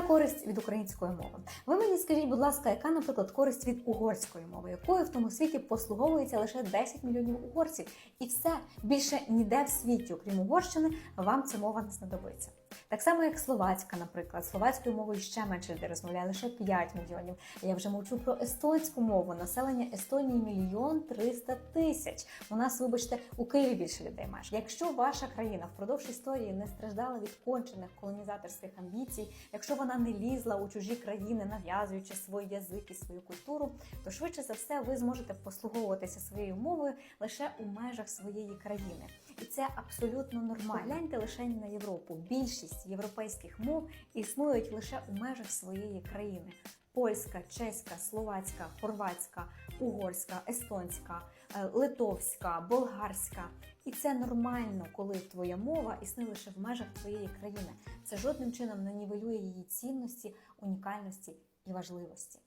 Яка користь від української мови? Ви мені скажіть, будь ласка, яка, наприклад, користь від угорської мови, якою в тому світі послуговується лише 10 мільйонів угорців, і все більше ніде в світі, окрім Угорщини, вам ця мова не знадобиться. Так само, як словацька, наприклад, словацькою мовою ще менше людей розмовляє лише 5 мільйонів. Я вже мовчу про естонську мову. Населення Естонії мільйон 300 тисяч. У нас, вибачте, у Києві більше людей майже. Якщо ваша країна впродовж історії не страждала від кончених колонізаторських амбіцій, якщо вона не лізла у чужі країни, нав'язуючи свій язик і свою культуру, то швидше за все ви зможете послуговуватися своєю мовою лише у межах своєї країни. І це абсолютно нормально. Гляньте лише на Європу. Більшість європейських мов існують лише у межах своєї країни. Польська, чеська, словацька, хорватська, угорська, естонська, е, литовська, болгарська. І це нормально, коли твоя мова існує лише в межах твоєї країни. Це жодним чином не нівелює її цінності, унікальності і важливості.